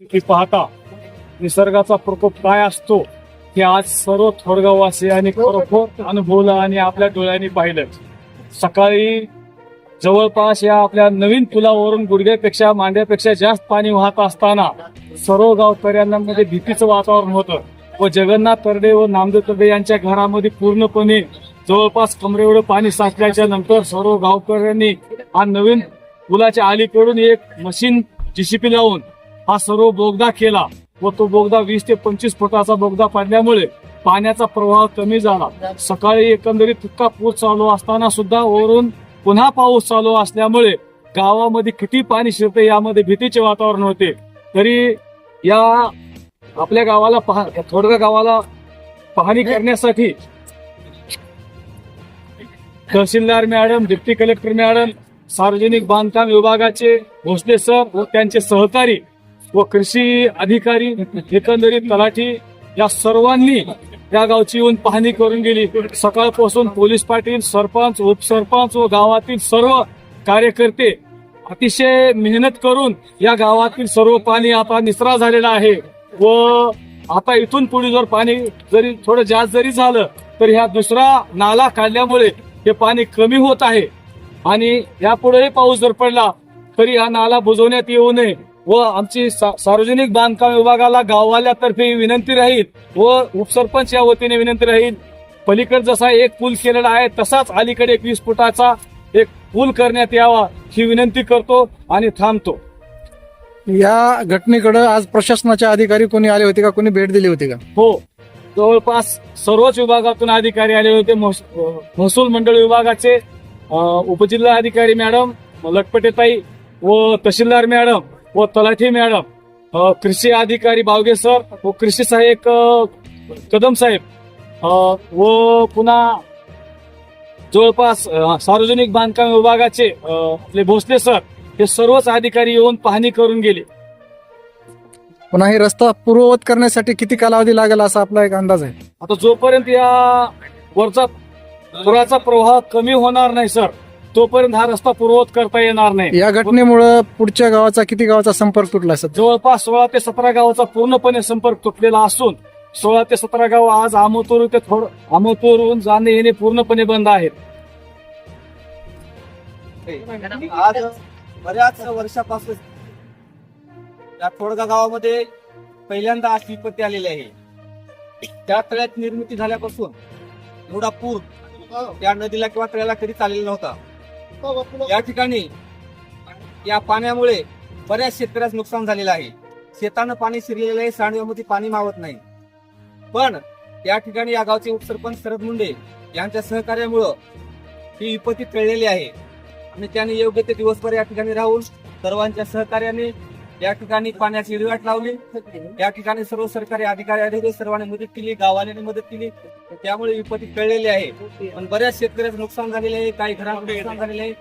की पाहता निसर्गाचा प्रकोप काय असतो हे आज सर्व थोडगाववासियांनी खरोखर अनुभवलं आणि आपल्या डोळ्यांनी पाहिलं. सकाळी जवळपास या आपल्या नवीन पुलावरून गुडघ्यापेक्षा मांड्यापेक्षा जास्त पाणी वाहत असताना सर्व गावकऱ्यांमध्ये भीतीचं वातावरण होतं व जगन्नाथ तरडे व नामदेव तरडे यांच्या घरामध्ये पूर्णपणे जवळपास कमरेवर पाणी साचल्याच्या नंतर सर्व गावकऱ्यांनी हा नवीन पुलाच्या अलीकडून एक मशीन जीसीपी लावून हा सर्व बोगदा केला व तो बोगदा वीस ते पंचवीस फुटाचा बोगदा पडल्यामुळे पाण्याचा प्रवाह कमी झाला. सकाळी एकंदरीत इतका पूर चालू असताना सुद्धा वरून पुन्हा पाऊस चालू असल्यामुळे गावामध्ये किती पाणी शिरते यामध्ये भीतीचे वातावरण होते. तरी या आपल्या गावाला पहा थोडक्या गावाला पाहणी करण्यासाठी tehsildar madam deputy collector madam सार्वजनिक बांधकाम विभागाचे भोसले सर व त्यांचे सहकारी व कृषी अधिकारी एकंदरीत तलाठी या सर्वांनी या गावची येऊन पाहणी करून गेली. सकाळपासून पोलीस पाटील सरपंच उपसरपंच व गावातील सर्व कार्यकर्ते अतिशय मेहनत करून या गावातील सर्व पाणी आता निचरा झालेला आहे व आता इथून पुढे जर पाणी जरी थोडं जास्त जरी झालं तर ह्या दुसरा नाला काढल्यामुळे हे पाणी कमी होत आहे. आणि यापुढेही पाऊस जर पडला तरी हा नाला बुजवण्यात येऊ नये. व आमची सार्वजनिक बांधकाम विभागाला गाववाल्यातर्फे विनंती राहील व उपसरपंच या वतीने विनंती राहील. पलीकडे जसा एक पूल केलेला आहे तसाच अलीकडे एक वीस फुटाचा एक पूल करण्यात यावा ही विनंती करतो आणि थांबतो. या घटनेकडे आज प्रशासनाचे अधिकारी कोणी आले होते का? कोणी भेट दिली होती का? हो. जवळपास सर्वच विभागातून अधिकारी आले होते. महसूल मंडळ विभागाचे उपजिल्हा अधिकारी मॅडम लटपटेताई व तहसीलदार मॅडम. व तलाठी मॅडम कृषी अधिकारी बावगे सर व कृषी सहाय्यक कदम साहेब व पुन्हा जवळपास सार्वजनिक बांधकाम विभागाचे आपले भोसले सर हे सर्वच अधिकारी येऊन पाहणी करून गेले. पुन्हा हे रस्ता पूर्ववत करण्यासाठी किती कालावधी लागेल असा आपला एक अंदाज आहे? आता जोपर्यंत या वरचा पुराचा प्रवाह कमी होणार नाही सर तोपर्यंत हा रस्ता पूर्ववत करता येणार नाही. या घटनेमुळे पुढच्या गावाचा किती गावाचा संपर्क तुटला सर जवळपास सोळा ते सतरा गावाचा पूर्णपणे संपर्क तुटलेला असून सोळा ते सतरा गाव आज आमोतूर ते थोडं आमोतूरहून जाणे येणे पूर्णपणे बंद आहेत. आज बऱ्याच वर्षापासून या थोडगा गावामध्ये पहिल्यांदा अशी विपत्ती आलेली आहे. त्या तळ्यात निर्मिती झाल्यापासून एवढा पूर त्या नदीला किंवा तळ्याला कधीच आलेला नव्हता. या ठिकाणी या पाण्यामुळे बऱ्याच शेतकऱ्याचं नुकसान झालेलं आहे. शेतानं पाणी शिरलेलं आहे सांडव्यामध्ये पाणी मावत नाही. पण या ठिकाणी या गावचे उपसरपंच शरद मुंडे यांच्या सहकार्यामुळं ही विपत्ती टळलेली आहे. आणि त्याने योग्य ते दिवसभर या ठिकाणी राहून सर्वांच्या सहकार्याने या ठिकाणी पाण्याची विल्हेवाट लावली. या ठिकाणी सर्व सरकारी अधिकारी आले सर्वांनी मदत केली गाववाल्यांनी मदत केली. त्यामुळे विपत्ती कळलेली आहे. पण बऱ्याच शेतकऱ्याचं नुकसान झालेलं आहे काही घरांचं नुकसान झालेलं आहे.